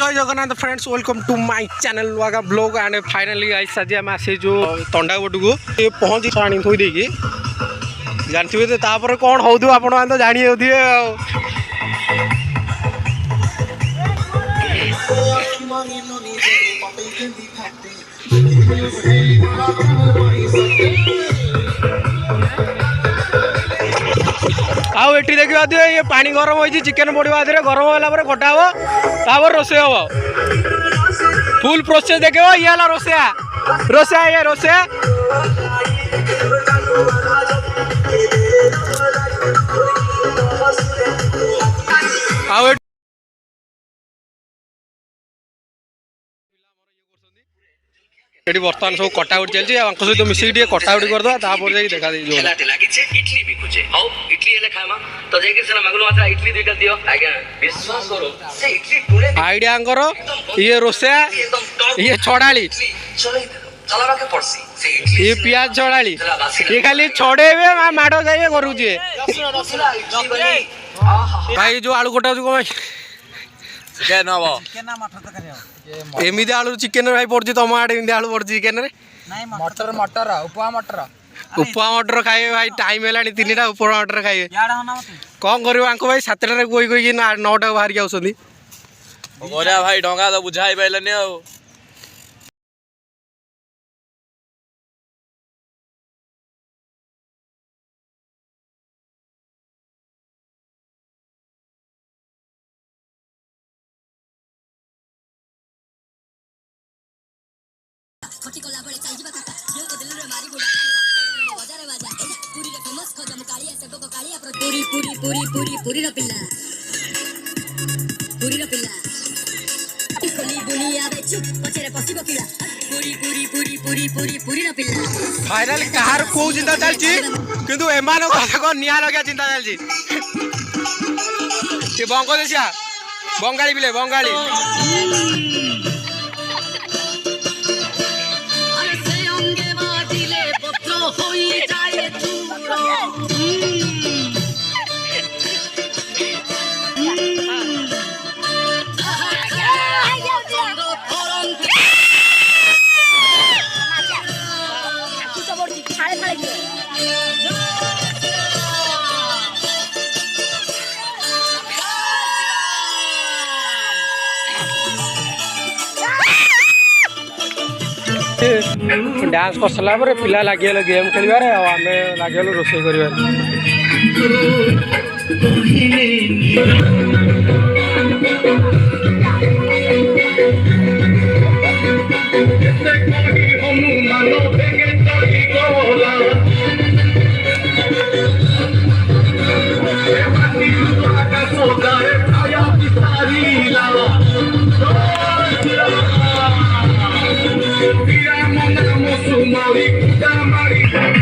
Joy Jagannath friends welcome to my channel লগা blog and finally guys আজি আমি আসিছু তন্ডা গোটকু ଏ ପହଞ୍ଚି ଆଣି ଥୋଇଦେଇକି ଜାଣିଥିବେ ତ ତାପରେ କ'ଣ ହେଉଥିବ ଆପଣମାନେ ତ ଜାଣି ହେଉଥିବେ ଆଉ Thank you. ଆଉ ଏଠି ଦେଖିବା ଦିଏ ଇଏ ପାଣି ଗରମ ହୋଇଛି ଚିକେନ୍ ପଡ଼ିବା ଦେହରେ ଗରମ ହେଲା ପରେ କଟା ହବ ତାପରେ ରୋଷେଇ ହବ ଫୁଲ୍ ପ୍ରୋସେସ୍ ଦେଖିବ ଇଏ ହେଲା ରୋଷେୟା ରୋଷେୟା ଇଏ ରୋଷେୟା ଆଉ এটি বর্তমান সব কটাকটি চলছে আঙ্ক সহ মিশিকি টিকে করে দেওয়া তাপরে যাই দেখা দিয়ে লাগিছে ইডলি বিকুছে হও ইডলি হলে খাইমা তো যাইকি সেনা মাগুলো মাত্র ইডলি দুইটা দিও আজ্ঞা বিশ্বাস করো সে ইডলি টুলে আইডিয়াঙ্কর ইয়ে রোষা ইয়ে ছড়ালি চলাবাকে পড়ছি ছড়ালি খালি মাড় যাইবে করুছে ভাই যে আলু কটা কমাই ಚಿಕನ್ ಅವ ଏମିତି ଆଳୁ ಚಿಕನ್ ଭାଇ ପଡ଼ୁଛି ತಮ ଆଡ଼େ ಎಮಿದಿ ଆଳୁ ପଡ଼ୁଛି ಚಿಕನ್ ರೆ ಮಟರ್ ಮಟರ್ ಉಪಾ ಮಟರ್ ಉಪಾ ಮಟರ್ ಖಾಯಿବେ ଭାଇ ଟାଇମ୍ ହେଲାଣି ତିନିଟା ଉପମା ମଟର ଖାଇବେ କ'ଣ କରିବ ଆଙ୍କୁ ଭାଇ ସାତଟାରେ ଗୋଇ ଗୋଇକି ନଅଟାକୁ ବାହାରିକି ଆସୁଛନ୍ତି କରିବା ଭାଇ ଡଙ୍ଗା ତ ବୁଝା ହେଇପାରିଲାନି ଆଉ தாலி அப்புறம் பூரி பூரி பூரி பூரி புரிட பிள்ளை புரிட பிள்ளை சொல்லி புலியா வச்சு பச்சரை பசிப ভাইরাল কাহার কো চিন্তা চলছি কিন্তু এমানো কথা নিয়া লগা চিন্তা চলছি সে বঙ্গদেশিয়া বঙ্গালী বিলে বঙ্গালী পত্র ସମସ୍ତେ ଡ୍ୟାନ୍ସ କରିସାରିଲା ପରେ ପିଲା ଲାଗିଗଲେ ଗେମ୍ ଖେଳିବାରେ ଆଉ ଆମେ ଲାଗିଗଲୁ ରୋଷେଇ କରିବାରେ Thank you. Tamarindo da Tamarindo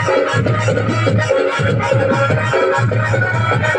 I'm sorry.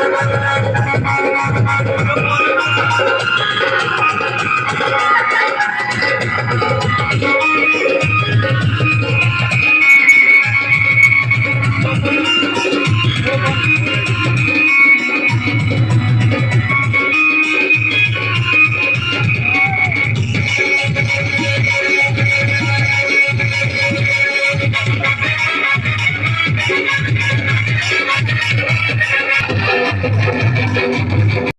¡Es como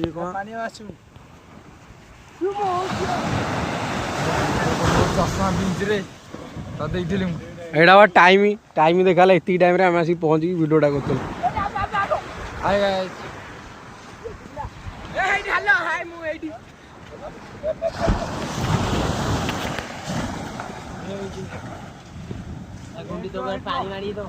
ইয়ে করা এটা আবার টাইমই টাইমই দেখালে এতকি টাইমে আমি আসি পৌঁছি ভিডিওটা করতে পানি মারিয়ে দাও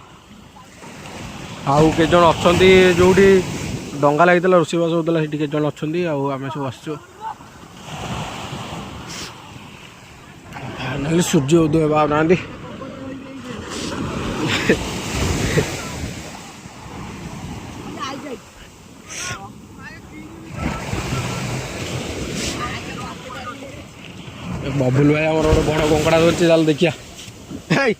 ଆଉ କେତେଜଣ ଅଛନ୍ତି ଯେଉଁଠି ଡଙ୍ଗା ଲାଗିଥିଲା ରୋଷେଇବାସ ହେଉଥିଲା ସେଠି କେତେ ଜଣ ଅଛନ୍ତି ଆଉ ଆମେ ସବୁ ଆସିଛୁ ଫାଇନାଲି ସୂର୍ଯ୍ୟ ଉଦୟ ଭାବୁନାହାନ୍ତି ବବୁଲ ଭାଇ ଆମର ଗୋଟେ ବଡ଼ କଙ୍କଡ଼ା ଧରିଛି ତାହେଲେ ଦେଖିବା ଭାଇ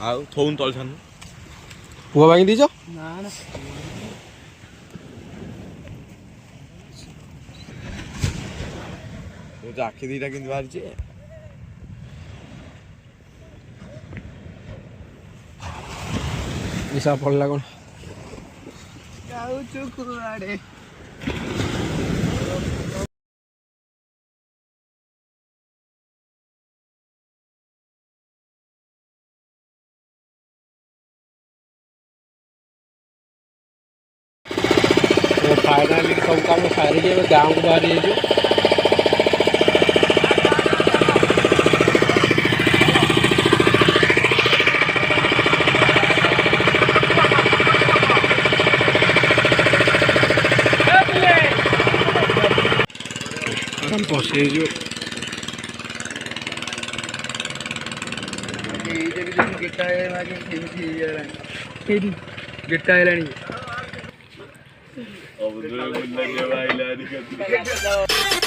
아우 더운 떨셨네 부가방이 되죠? 나나 모자 아키디라긴 말이지 이사 벌라고 야우 쪼그라래 khai ra lên công công khai ra với đào của bà đi chứ Posso ir, Júlio? Aqui, ele tem que estar aí, né? Tem que estar aí, né? أبو ذر والنبي ما إلى أن